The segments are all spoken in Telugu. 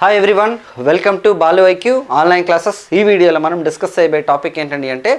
Hi everyone welcome to Balu IQ online classes ఈ వీడియోలో మనం డిస్కస్ చేయబోయే టాపిక్ ఏంటండి అంటే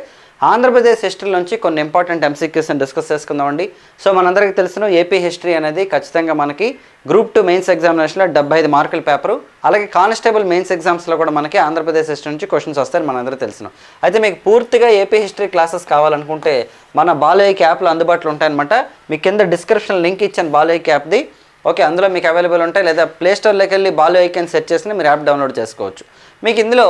ఆంధ్రప్రదేశ్ హిస్టరీ నుంచి కొన్ని ఇంపార్టెంట్ ఎంసీక్యూస్ని డిస్కస్ చేసుకుందామండి. సో మనందరికీ తెలిసిన ఏపీ హిస్టరీ అనేది ఖచ్చితంగా మనకి గ్రూప్ టూ మెయిన్స్ ఎగ్జామినేషన్లో డెబ్బై ఐదు మార్కుల పేపరు అలాగే కానిస్టేబుల్ మెయిన్స్ ఎగ్జామ్స్లో కూడా మనకి ఆంధ్రప్రదేశ్ హిస్టరీ నుంచి క్వశ్చన్స్ వస్తాయని మనందరూ తెలిసిన. అయితే మీకు పూర్తిగా ఏపీ హిస్టరీ క్లాసెస్ కావాలనుకుంటే మన బాలు యాప్లో అందుబాటులో ఉంటాయన్నమాట. మీ కింద డిస్క్రిప్షన్ లింక్ ఇచ్చాను బాలు యాప్ది ఓకే అందులో మీకు అవైలబుల్ ఉంటాయి. లేదా ప్లేస్టోర్లోకి వెళ్ళి బాలు ఐకన్ సెర్చ్ చేసి మీరు యాప్ డౌన్లోడ్ చేసుకోవచ్చు. మీకు ఇందులో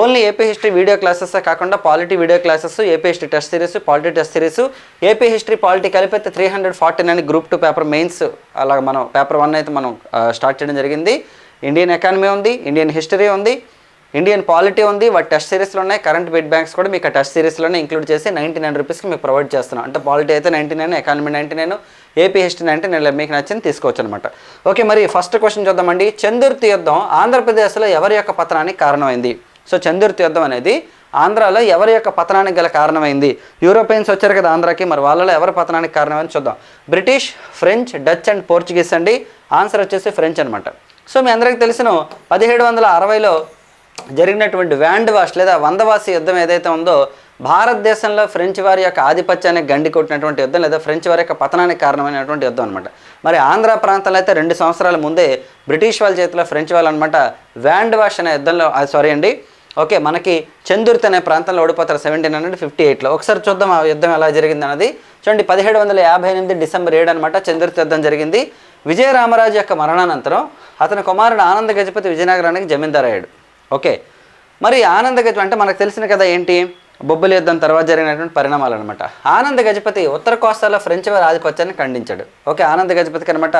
only AP history video classes కాకుండా polity video classes AP history test series polity test series AP history polity కలిపితే three hundred forty nine group two paper mains అలా మనం పేపర్ వన్ అయితే మనం స్టార్ట్ చేయడం జరిగింది. ఇండియన్ ఎకానమీ ఉంది ఇండియన్ హిస్టరీ ఉంది ఇండియన్ పాలిటీ ఉంది వాటి టెస్ట్ సిరీస్లో ఉన్నాయి కరెంట్ బిడ్ బ్యాంక్స్ కూడా మీకు ఆ టెస్ట్ సిరీస్లోనే ఇంక్లూడ్ చేసి నైంటీ నైన్ రూపీస్కి మీకు ప్రొవైడ్ చేస్తున్నాం. అంటే పాలిటీ అయితే ninety nine economy ninety nine AP history ninety nine మీకు నచ్చింది తీసుకోవచ్చు అనమాట ఓకే మరి ఫస్ట్ క్వశ్చన్ చూద్దామండి. చందుర్తి యుద్ధం ఆంధ్రప్రదేశ్లో ఎవరి యొక్క పతనానికి కారణమైంది? సో చందుర్తి యుద్ధం అనేది ఆంధ్రాలో ఎవరి యొక్క పతనానికి గల కారణమైంది? యూరోపియన్స్ వచ్చారు కదా ఆంధ్రాకి మరి వాళ్ళలో ఎవరి పతనానికి కారణమని చూద్దాం. British French Dutch and Portuguese అండి. ఆన్సర్ వచ్చేసి ఫ్రెంచ్ అనమాట సో మీ అందరికీ తెలిసిన పదిహేడు వందల అరవైలో జరిగినటువంటి వ్యాండ్ వాష్ లేదా వందవాసి యుద్ధం ఏదైతే ఉందో భారతదేశంలో ఫ్రెంచ్ వారి యొక్క ఆధిపత్యానికి గండి కొట్టినటువంటి యుద్ధం లేదా ఫ్రెంచ్ వారి యొక్క పతనానికి కారణమైనటువంటి యుద్ధం అనమాట మరి ఆంధ్ర ప్రాంతంలో అయితే రెండు సంవత్సరాల ముందే బ్రిటిష్ వాళ్ళ చేతిలో ఫ్రెంచ్ వాళ్ళు అనమాట వ్యాండ్ వాష్ అనే యుద్ధంలో సారీ అండి. ఓకే మనకి చందుర్తి అనే ప్రాంతంలో ఓడిపోతారు సెవెంటీన్ హండ్రెడ్ ఫిఫ్టీ ఎయిట్లో ఒకసారి చూద్దాం ఆ యుద్ధం ఎలా జరిగింది అన్నది. చూడండి పదిహేడు వందల యాభై ఎనిమిది డిసెంబర్ ఏడు అనమాట చందుర్తి యుద్ధం జరిగింది. విజయరామరాజు యొక్క మరణానంతరం అతని కుమారుడు ఆనంద గజపతి విజయనగరానికి జమీందారయ్యాడు ఓకే. మరి ఆనంద గజపతి అంటే మనకు తెలిసిన కదా ఏంటి? బొబ్బిలి యుద్ధం తర్వాత జరిగినటువంటి పరిణామాలు అనమాట ఆనంద గజపతి ఉత్తర కోస్తాలో ఫ్రెంచ్ వారి ఆధిపత్యాన్ని ఖండించాడు. ఓకే ఆనంద గజపతికి అనమాట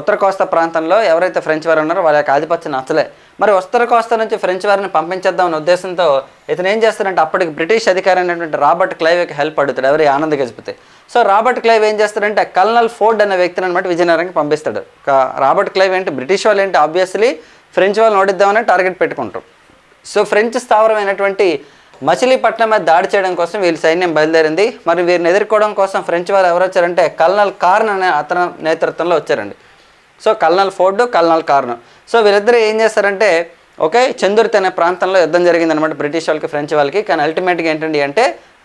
ఉత్తర కోస్తా ప్రాంతంలో ఎవరైతే ఫ్రెంచ్ వారు ఉన్నారో వాళ్ళ యొక్క ఆధిపత్యం నచ్చలే. మరి ఉత్తర కోస్తా నుంచి ఫ్రెంచ్ వారిని పంపించేద్దాం అనే ఉద్దేశంతో ఇతను ఏం చేస్తాడంటే అప్పటికి బ్రిటిష్ అధికారి అయినటువంటి రాబర్ట్ క్లైవ్కి హెల్ప్ అడుగుతాడు ఎవరి ఆనంద గజపతి. సో రాబర్ట్ క్లైవ్ ఏం చేస్తాడంటే కల్నల్ ఫోర్డ్ అనే వ్యక్తిని అనమాట విజయనగరంకి పంపిస్తాడు. రాబర్ట్ క్లైవ్ ఏంటి? బ్రిటిష్ వాళ్ళు ఏంటి? ఆబ్వియస్లీ ఫ్రెంచ్ వాళ్ళని ఓడిద్దామని టార్గెట్ పెట్టుకుంటారు సో ఫ్రెంచ్ స్థావరమైనటువంటి మచిలీపట్నం మీద దాడి చేయడం కోసం వీళ్ళ సైన్యం బయలుదేరింది. మరి వీరిని ఎదుర్కోవడం కోసం ఫ్రెంచ్ వారు ఎవరు వచ్చారంటే కల్నల్ కార్న్ అనే అతని నేతృత్వంలో వచ్చారండి. So colonel Forde colonel corn. So వీళ్ళిద్దరూ ఏం చేస్తారంటే ఓకే చందుర్తి అనే ప్రాంతంలో యుద్ధం జరిగిందనమాట బ్రిటిష్ వాళ్ళకి ఫ్రెంచ్ వాళ్ళకి. కానీ అల్టిమేట్గా ఏంటండి అంటే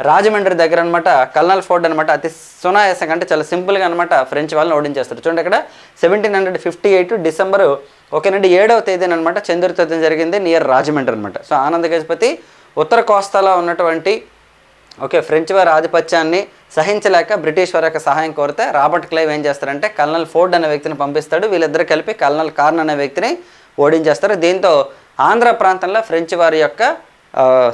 రాజమండ్రి దగ్గర అనమాట కల్నల్ ఫోర్డ్ అనమాట అతి సునాయాసంగా అంటే చాలా సింపుల్గా అనమాట ఫ్రెంచ్ వాళ్ళని ఓడించేస్తారు. చూడండి ఇక్కడ seventeen hundred fifty eight December ఓకేనండి ఏడవ తేదీన అనమాట చంద్రుతి జరిగింది నియర్ రాజమండ్రి అనమాట సో ఆనంద గజపతి ఉత్తర కోస్తాలో ఉన్నటువంటి ఓకే ఫ్రెంచ్ వారి ఆధిపత్యాన్ని సహించలేక బ్రిటిష్ వారి యొక్క సహాయం కోరితే రాబర్ట్ క్లైవ్ ఏం చేస్తారంటే కల్నల్ ఫోర్డ్ అనే వ్యక్తిని పంపిస్తాడు. వీళ్ళిద్దరు కలిపి కల్నల్ కార్న్ అనే వ్యక్తిని ఓడించేస్తారు. దీంతో ఆంధ్ర ప్రాంతంలో ఫ్రెంచ్ వారి యొక్క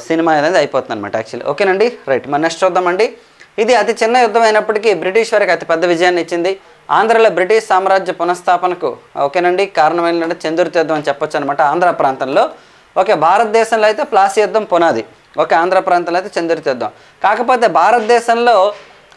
సినిమా అనేది అయిపోతుంది అనమాట యాక్చువల్లీ ఓకేనండి? రైట్ మరి నెక్స్ట్ చూద్దామండి. ఇది అతి చిన్న యుద్ధం అయినప్పటికీ బ్రిటిష్ వారికి అతి పెద్ద విజయాన్ని ఇచ్చింది. ఆంధ్రలో బ్రిటిష్ సామ్రాజ్య పునఃస్థాపనకు ఓకేనండి కారణమైనటువంటి చంద్రుతి యుద్ధం అని చెప్పొచ్చు అనమాట ఆంధ్ర ప్రాంతంలో. ఓకే భారతదేశంలో అయితే ప్లాసీ యుద్ధం పునాది. ఓకే ఆంధ్ర ప్రాంతంలో అయితే చంద్రుతి యుద్ధం కాకపోతే భారతదేశంలో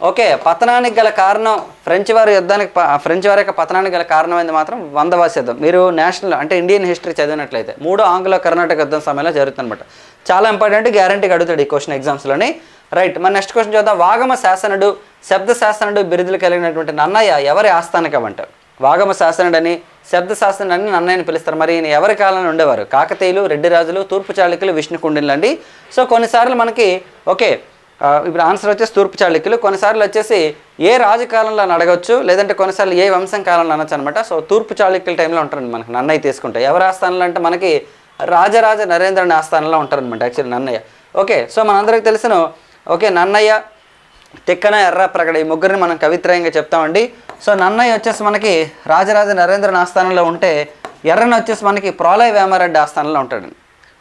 ఓకే పతనానికి గల కారణం ఫ్రెంచ్ వారి యుద్ధానికి ఫ్రెంచ్ వారి యొక్క పతనానికి గల కారణమైంది మాత్రం వందవాసి యుద్ధం. మీరు నేషనల్ అంటే ఇండియన్ హిస్టరీ చదివినట్లయితే మూడో ఆంగ్లో కర్ణాటక యుద్ధం సమయంలో జరుగుతుందన్నమాట. చాలా ఇంపార్టెంట్ గ్యారంటీగా అడుగుతాడు ఈ క్వశ్చన్ ఎగ్జామ్స్లోని. రైట్ మన నెక్స్ట్ క్వశ్చన్ చూద్దాం. వాగమ శాసనుడు శబ్ద శాసనుడు బిరుదులు కలిగినటువంటి నన్నయ్య ఎవరి ఆస్థానికం అంటారు వాగమ శాసనుడని శబ్ద శాసనుడు అని నన్నయ్యని పిలుస్తారు. మరి ఈయన ఎవరి కాలంలో ఉండేవారు? కాకతీయులు రెడ్డి రాజులు తూర్పు చాళుక్యులు విష్ణుకుండిన్లు అండి సో కొన్నిసార్లు మనకి ఓకే ఇప్పుడు ఆన్సర్ వచ్చేసి తూర్పు చాళుక్యులు. కొన్నిసార్లు వచ్చేసి ఏ రాజు కాలంలో అని అడగచ్చు లేదంటే కొన్నిసార్లు ఏ వంశం కాలంలో అనొచ్చు అనమాట సో తూర్పు చాళుక్యుల టైంలో ఉంటారండి మనకి నన్నయ్య తీసుకుంటే. ఎవరి ఆస్థానంలో అంటే మనకి రాజరాజ నరేంద్రుని ఆస్థానంలో ఉంటారనమాట యాక్చువల్లీ నన్నయ్య. ఓకే సో మనందరికీ తెలిసిన ఓకే నన్నయ్య తిక్కన ఎర్ర ప్రగడ ఈ ముగ్గురిని మనం కవిత్రయంగా చెప్తామండి. సో నన్నయ్య వచ్చేసి మనకి రాజరాజ నరేంద్ర ఆస్థానంలో ఉంటే ఎర్రని వచ్చేసి మనకి ప్రోలయ వేమారెడ్డి ఆస్థానంలో ఉంటాడండి.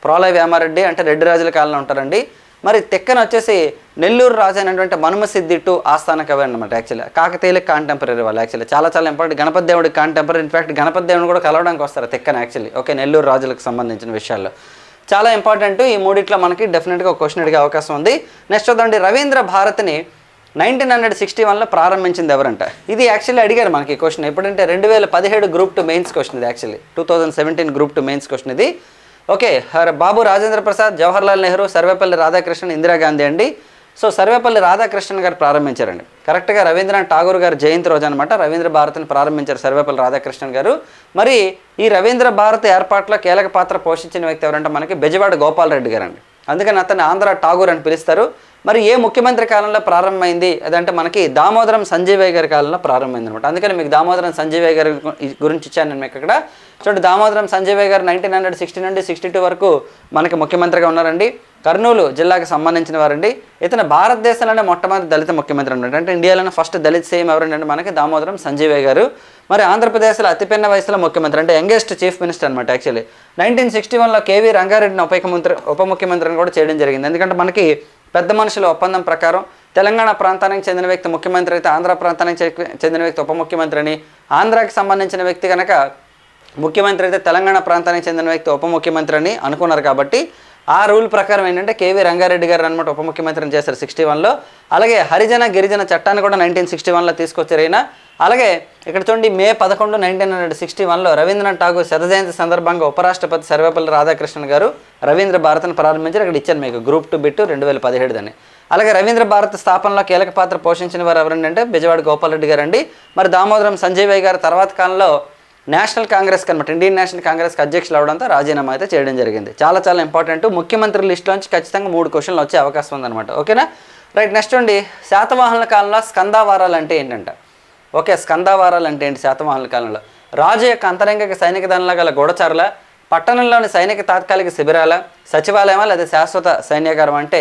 ప్రోలయ వేమారెడ్డి అంటే రెడ్డి రాజుల కాలంలో ఉంటారండి. మరి తిక్కన వచ్చేసి నెల్లూరు రాజు అయినటువంటి మనుమసిద్ధి టు ఆస్థాన కవి అనమాట యాక్చువల్లీ కాకతీయులకు కాంటెంపరీ వాళ్ళు యాక్చువల్లీ చాలా చాలా ఇంపార్టెంట్ గణపతి దేవుడికి కాంటెంపరీ ఇన్ఫాక్ట్ గణపతి దేవుడిని కూడా కలవడానికి వస్తారు తిక్కన యాక్చువల్లీ ఓకే నెల్లూరు రాజులకు సంబంధించిన విషయాల్లో. చాలా ఇంపార్టెంట్ ఈ మూడిట్లో మనకి డెఫినెట్గా ఒక క్వశ్చన్ అడిగే అవకాశం ఉంది. నెక్స్ట్ చూద్దాండి రవీంద్ర భారత్ని నైన్టీన్ హండ్రెడ్ సిక్స్టీ వన్లో ప్రారంభించింది ఎవరంట? ఇది యాక్చువల్లీ అడిగారు మనకి క్వశ్చన్ ఎప్పుడంటే రెండు వేల పదిహేడు గ్రూప్ టు మెయిన్స్ క్వశ్చన్ ఇది actually two thousand seventeen group two mains question ఇది. ఓకే బాబు రాజేంద్ర ప్రసాద్ జవహర్లాల్ నెహ్రూ సర్వేపల్లి రాధాకృష్ణన్ ఇందిరాగాంధీ అండి. సో సర్వేపల్లి రాధాకృష్ణన్ గారు ప్రారంభించారండి. కరెక్ట్గా రవీంద్రనాథ్ ఠాగూర్ గారు జయంతి రోజు అనమాట రవీంద్ర భారతిని ప్రారంభించారు సర్వేపల్లి రాధాకృష్ణన్ గారు. మరి ఈ రవీంద్ర భారతి ఏర్పాట్లో కీలక పాత్ర పోషించిన వ్యక్తి ఎవరంటే మనకి బెజవాడ గోపాల్ రెడ్డి గారు అండి అందుకని అతన్ని ఆంధ్ర ఠాగూర్ అని పిలుస్తారు. మరి ఏ ముఖ్యమంత్రి కాలంలో ప్రారంభమైంది? అదంటే మనకి దామోదరం సంజీవయ్య గారి కాలంలో ప్రారంభమైంది అనమాట అందుకని మీకు దామోదరం సంజీవయ్య గారి గురించి ఇచ్చాను నేను మీకు ఇక్కడ. చూడండి Damodaram Sanjeevaiah garu nineteen hundred sixty నుండి సిక్స్టీ టూ వరకు మనకి ముఖ్యమంత్రిగా ఉన్నారండి. కర్నూలు జిల్లాకు సంబంధించిన వారండి. ఇతను భారతదేశంలోనే మొట్టమొదటి దళిత ముఖ్యమంత్రి అన్నమాట. అంటే ఇండియాలోనే ఫస్ట్ దళిత సీఎం ఎవరంటే మనకి దామోదరం సంజీవయ్య గారు మరి ఆంధ్రప్రదేశ్లో అతిపెన్న వయసులో ముఖ్యమంత్రి అంటే యంగెస్ట్ చీఫ్ మినిస్టర్ అనమాట యాక్చువల్లీ నైన్టీన్ సిక్స్టీ వన్లో కేవీ రంగారెడ్డిని ఉప ముఖ్యమంత్రి ఉప ముఖ్యమంత్రిని కూడా చేయడం జరిగింది. ఎందుకంటే మనకి పెద్ద మనుషుల ఒప్పందం ప్రకారం తెలంగాణ ప్రాంతానికి చెందిన వ్యక్తి ముఖ్యమంత్రి అయితే ఆంధ్ర ప్రాంతానికి చెందిన వ్యక్తి ఉప ముఖ్యమంత్రి అని ఆంధ్రాకి సంబంధించిన వ్యక్తి కనుక ముఖ్యమంత్రి అయితే తెలంగాణ ప్రాంతానికి చెందిన వ్యక్తి ఉప ముఖ్యమంత్రి అని అనుకున్నారు కాబట్టి ఆ రూల్ ప్రకారం ఏంటంటే కేవీ రంగారెడ్డి గారు అనమాట ఉప ముఖ్యమంత్రిని చేశారు సిక్స్టీ వన్లో. అలాగే హరిజన గిరిజన చట్టాన్ని కూడా నైన్టీన్ సిక్స్టీ వన్లో తీసుకొచ్చారు అలాగే ఇక్కడ చూడండి మే పదకొండు నైన్టీన్ హండ్రెడ్ సిక్స్టీ వన్లో రవీంద్రనాథ్ ఠాగూర్ శత జయంతి సందర్భంగా ఉపరాష్ట్రపతి సర్వేపల్లి రాధాకృష్ణన్ గారు రవీంద్ర భారత్ని ప్రారంభించారు. ఇక్కడ ఇచ్చాను మీకు గ్రూప్ టు బిట్టు రెండు వేల పదిహేడు అలాగే రవీంద్ర భారత్ స్థాపనలో కీలక పాత్ర పోషించిన వారు ఎవరంటే బిజవాడ గోపాలరెడ్డి గారు అండి. మరి దామోదరం సంజయ్ గారు తర్వాత కాలంలో నేషనల్ కాంగ్రెస్ అనమాట ఇండియన్ నేషనల్ కాంగ్రెస్కి అధ్యక్షులు అవడంతో రాజీనామా అయితే చేయడం జరిగింది. చాలా చాలా ఇంపార్టెంట్ ముఖ్యమంత్రి లిస్టులోంచి ఖచ్చితంగా మూడు క్వశ్చన్లు వచ్చే అవకాశం ఉందన్నమాట. ఓకేనా? రైట్ నెక్స్ట్ అండి శాతవాహనుల కాలంలో స్కందావారాలు అంటే ఏంటంటే? ఓకే స్కందావారాలు అంటే ఏంటి శాతవాహనుల కాలంలో? రాజు యొక్క అంతరంగిక సైనిక దళంలో గల గూఢచారుల పట్టణంలోని సైనిక తాత్కాలిక శిబిరాల సచివాలయమా లేదా శాశ్వత సైన్యాగారం అంటే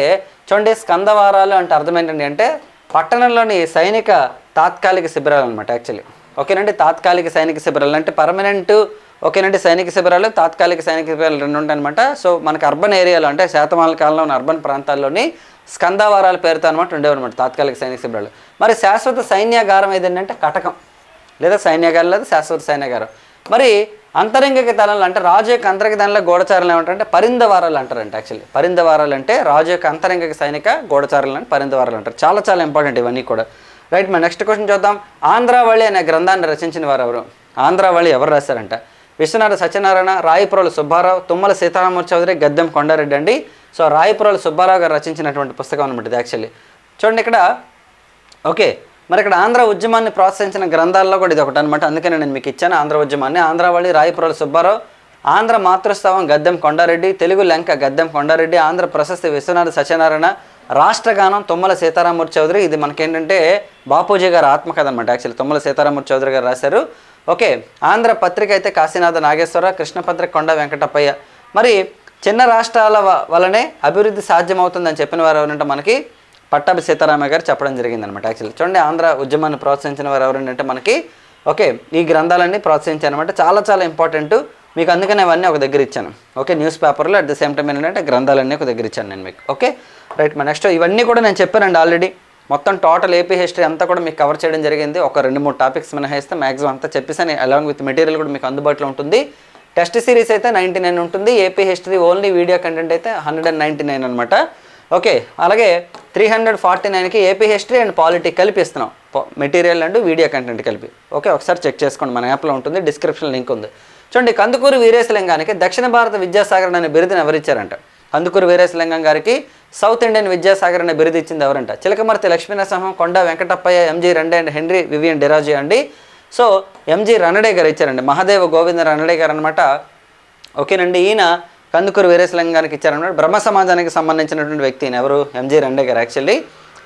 చూడండి స్కందవారాలు అంటే అర్థం ఏంటండి అంటే పట్టణంలోని సైనిక తాత్కాలిక శిబిరాలు అనమాట యాక్చువల్లీ. ఓకేనండి తాత్కాలిక సైనిక శిబిరాలు అంటే పర్మనెంట్ ఓకేనండి సైనిక శిబిరాలు తాత్కాలిక సైనిక శిబిరాలు రెండు ఉంటాయి అనమాట సో మనకి అర్బన్ ఏరియాలో అంటే శాతమాల కాలంలో ఉన్న అర్బన్ ప్రాంతాల్లోని స్కందావారాల పేరుతో అనమాట ఉండేవన్నమాట తాత్కాలిక సైనిక శిబిరాలు. మరి శాశ్వత సైన్యాగారం ఏదంటే కటకం. లేదా సైన్యాగారం లేదా శాశ్వత సైన్యాగారం. మరి అంతరంగిక దళాలు అంటే రాజు యొక్క అంతరంగిక దళంలో గూఢచారులు ఏమంటారంటే పరిందవారాలు అంటారంట యాక్చువల్లీ పరిందవారాలు అంటే రాజు యొక్క అంతరంగిక సైనిక గూఢచారులు అని పరిందవారాలు అంటారు. చాలా చాలా ఇంపార్టెంట్ ఇవన్నీ కూడా. రైట్ మన నెక్స్ట్ క్వశ్చన్ చూద్దాం. ఆంధ్రావళి అనే గ్రంథాన్ని రచించిన వారు ఎవరు? ఆంధ్రావళి ఎవరు రాశారంట? విశ్వనాథ సత్యనారాయణ రాయపురాలు సుబ్బారావు తుమ్మల సీతారామూర్తి చౌదరి గద్దెం కొండారెడ్డి అండి. సో రాయపురాలు సుబ్బారావు గారు రచించినటువంటి పుస్తకం అనమాట ఇది యాక్చువల్లీ చూడండి ఇక్కడ. ఓకే. మరి ఇక్కడ ఆంధ్ర ఉద్యమాన్ని ప్రోత్సహించిన గ్రంథాల్లో కూడా ఇది ఒకటి అనమాట అందుకనే నేను మీకు ఇచ్చాను ఆంధ్ర ఉద్యమాన్ని. ఆంధ్రవాళి రాయపురాల సుబ్బారావు ఆంధ్ర మాతృస్థావం గద్దెం కొండారెడ్డి తెలుగు లంక గద్దెం కొండారెడ్డి ఆంధ్ర ప్రశస్తి విశ్వనాథ సత్యనారాయణ రాష్ట్రగానం తుమ్మల సీతారామూర్తి చౌదరి. ఇది మనకేంటంటే బాపూజీ గారు ఆత్మకథ అనమాట యాక్చువల్లీ తుమ్మల సీతారామూర్తి చౌదరి గారు రాశారు. ఓకే ఆంధ్ర పత్రిక అయితే కాశీనాథ నాగేశ్వర కృష్ణపత్రిక కొండ వెంకటప్పయ్య. మరి చిన్న రాష్ట్రాల వలనే అభివృద్ధి సాధ్యమవుతుందని చెప్పిన వారు ఎవరంటే మనకి పట్టాభి సీతారామయ్య గారు చెప్పడం జరిగిందనమాట యాక్చువల్లీ. చూడండి ఆంధ్ర ఉద్యమాన్ని ప్రోత్సహించిన వారు ఎవరంటే మనకి ఓకే ఈ గ్రంథాలన్నీ ప్రోత్సహించాను అనమాట చాలా చాలా ఇంపార్టెంట్ మీకు అందుకనే అవన్నీ ఒక దగ్గర ఇచ్చాను. ఓకే న్యూస్ పేపర్లో అట్ ద సేమ్ టైం ఏంటంటే గ్రంథాలన్నీ ఒక దగ్గర ఇచ్చాను నేను మీకు. ఓకే రైట్ మా నెక్స్ట్ ఇవన్నీ కూడా నేను చెప్పానండి ఆల్రెడీ. మొత్తం టోటల్ ఏపీ హిస్టరీ అంతా కూడా మీకు కవర్ చేయడం జరిగింది. ఒక రెండు మూడు టాపిక్స్ మినహాయిస్తే మ్యాక్సిమం అంతా చెప్పేసాను అలాంగ్ విత్ మెటీరియల్ కూడా మీకు అందుబాటులో ఉంటుంది. టెస్ట్ సిరీస్ అయితే నైంటీ నైన్ ఉంటుంది AP history only video content అయితే హండ్రెడ్ అండ్ నైంటీ నైన్ అనమాట ఓకే అలాగే త్రీ హండ్రెడ్ ఫార్టీ నైన్కి ఏపీ హిస్టరీ అండ్ పాలిటిక్ కలిపి ఇస్తున్నాం. మెటీరియల్ అండ్ వీడియో కంటెంట్ కలిపి. ఓకే ఒకసారి చెక్ చేసుకోండి. మన యాప్లో ఉంటుంది. డిస్క్రిప్షన్ లింక్ ఉంది. చూడండి కందుకూరు వీరేశలింగానికి దక్షిణ భారత విద్యాసాగర్ అనే బిరుదుని ఎవరిచ్చారంట? కందుకూరు వీరేశలింగం గారికి సౌత్ ఇండియన్ విద్యాసాగర్ అనే బిరుదు ఇచ్చింది ఎవరంట? Chilakamarti Lakshmi Narasimham Konda Venkatappayya M G Ranade and Henry Vivian Derozio అండి. సో ఎంజీ రనడే గారు ఇచ్చారండి. మహాదేవ గోవింద రనడే గారు అనమాట ఓకేనండి ఈయన కందుకూరు వీరేశలింగానికి ఇచ్చారనమాట బ్రహ్మ సమాజానికి సంబంధించినటువంటి వ్యక్తి ఎవరు? ఎంజీ రండే గారు యాక్చువల్లీ.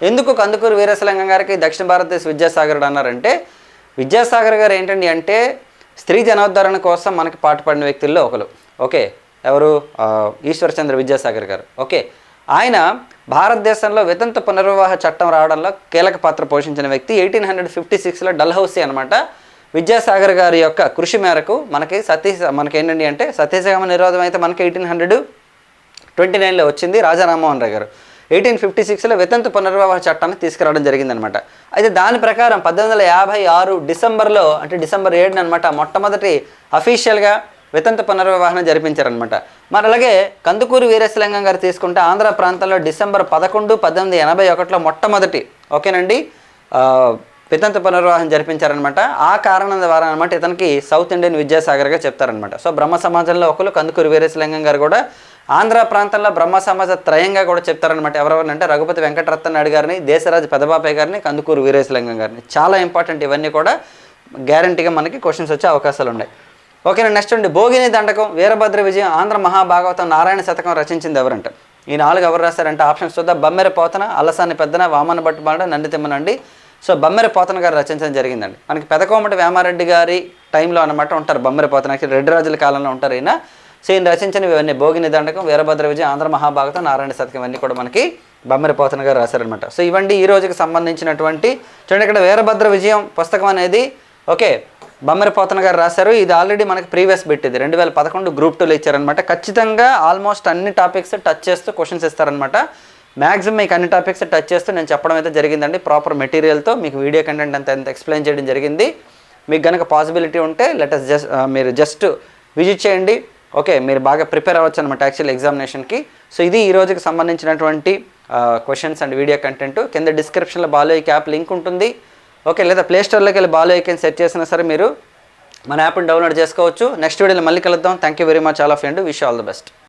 ఎందుకు కందుకూరు వీరేశలింగం గారికి దక్షిణ భారతదేశ విద్యాసాగరుడు అన్నారంటే విద్యాసాగర్ గారు ఏంటండి అంటే స్త్రీ జనోద్ధరణ కోసం మనకి పాటుపడిన వ్యక్తుల్లో ఒకరు. ఓకే ఎవరు? ఈశ్వర్చంద్ర విద్యాసాగర్ గారు. ఓకే ఆయన భారతదేశంలో వితంత పునర్వివాహ చట్టం రావడంలో కీలక పాత్ర పోషించిన వ్యక్తి ఎయిటీన్ హండ్రెడ్ ఫిఫ్టీ సిక్స్లో డల్హౌసీ అనమాట విద్యాసాగర్ గారి యొక్క కృషి మేరకు మనకి సతీ మనకి ఏంటండి అంటే సత్యసాగమ నిరోధం అయితే మనకి ఎయిటీన్ హండ్రెడ్ ట్వంటీ నైన్లో వచ్చింది రాజా రామ్మోహన్ రాయ్ గారు. ఎయిటీన్ ఫిఫ్టీ సిక్స్లో వితంత పునర్వివాహ చట్టాన్ని తీసుకురావడం జరిగిందనమాట అయితే దాని ప్రకారం పద్దెనిమిది వందల యాభై ఆరు డిసెంబర్లో అంటే డిసెంబర్ ఏడున అనమాట మొట్టమొదటి అఫీషియల్గా వితంతు పునర్వివాహం జరిపించారనమాట మరి అలాగే కందుకూరు వీరేశలింగం గారు తీసుకుంటే ఆంధ్ర ప్రాంతంలో డిసెంబర్ పదకొండు పద్దెనిమిది ఎనభై ఒకటిలో మొట్టమొదటి ఓకేనండి? వితంత పునర్వివాహం జరిపించారనమాట ఆ కారణం ద్వారా అనమాట ఇతనికి సౌత్ ఇండియన్ విద్యాసాగర్గా చెప్తారనమాట సో బ్రహ్మ సమాజంలో ఒకరు కందుకూరు వీరేశలింగం గారు కూడా ఆంధ్ర ప్రాంతంలో బ్రహ్మ సమాజ త్రయంగా కూడా చెప్తారనమాట ఎవరెవరంటే రఘుపతి వెంకటరత్న నాయుడు గారిని దేశరాజు పెదబాపయ్య గారిని కందుకూరు వీరేశలింగం గారిని. చాలా ఇంపార్టెంట్ ఇవన్నీ కూడా గ్యారంటీగా మనకి క్వశ్చన్స్ వచ్చే అవకాశాలు ఉన్నాయి. ఓకేనా నెక్స్ట్ అండి భోగిని దండకం వీరభద్ర విజయం ఆంధ్ర మహాభాగవతం నారాయణ శతకం రచించింది ఎవరంట? ఈ నాలుగు ఎవరు రాశారంటే ఆప్షన్స్ చూద్దాం. బమ్మెర పోతన అలసాని పెద్దన వామన భట్టు బాడ నంది తిమ్మనండి. సో బమ్మెర పోతన గారు రచించడం జరిగిందండి. మనకి పెదకోమటి వేమారెడ్డి గారి టైంలో అనమాట ఉంటారు బమ్మెర పోతన. రెడ్డి రాజుల కాలంలో ఉంటారు ఈయన. సో ఈయన రచించిన ఇవన్నీ భోగిని దండకం వీరభద్ర విజయం ఆంధ్ర మహాభాగవతం నారాయణ శతకం ఇవన్నీ కూడా మనకి బమ్మెర పోతన గారు రాశారనమాట సో ఇవన్నీ ఈ రోజుకి సంబంధించినటువంటి చూడండి ఇక్కడ వీరభద్ర విజయం పుస్తకం అనేది. ఓకే బమ్మెర పోతన గారు రాశారు. ఇది ఆల్రెడీ మనకి ప్రీవియస్ పెట్టింది ఇది. రెండు వేల పదకొండు గ్రూప్ టూలో ఇచ్చారనమాట ఖచ్చితంగా ఆల్మోస్ట్ అన్ని టాపిక్స్ టచ్ చేస్తూ క్వశ్చన్స్ ఇస్తారనమాట మ్యాక్సిమం మీకు అన్ని టాపిక్స్ టచ్ చేస్తూ నేను చెప్పడం అయితే జరిగిందండి. ప్రాపర్ మెటీరియల్తో మీకు వీడియో కంటెంట్ అంత ఎంత ఎక్స్ప్లెయిన్ చేయడం జరిగింది. మీకు కనుక పాసిబిలిటీ ఉంటే లెటస్ జస్ట్ uh, మీరు జస్ట్ విజిట్ చేయండి. ఓకే మీరు బాగా ప్రిపేర్ అవ్వచ్చు అనమాట యాక్చువల్ ఎగ్జామినేషన్కి సో ఇది ఈ రోజుకి సంబంధించినటువంటి క్వశ్చన్స్ అండ్ వీడియో కంటెంట్ కింద డిస్క్రిప్షన్లో బాలో క్యాప్ లింక్ ఉంటుంది. ఓకే లేదా ప్లే స్టోర్లోకి వెళ్ళి బాలో ఐకన్ సెట్ చేసినా సరే మీరు మన యాప్ని డౌన్లోడ్ చేసుకోవచ్చు. నెక్స్ట్ వీడియోలో మళ్ళీ కలుద్దాం. Thank you very much all of and wish all the best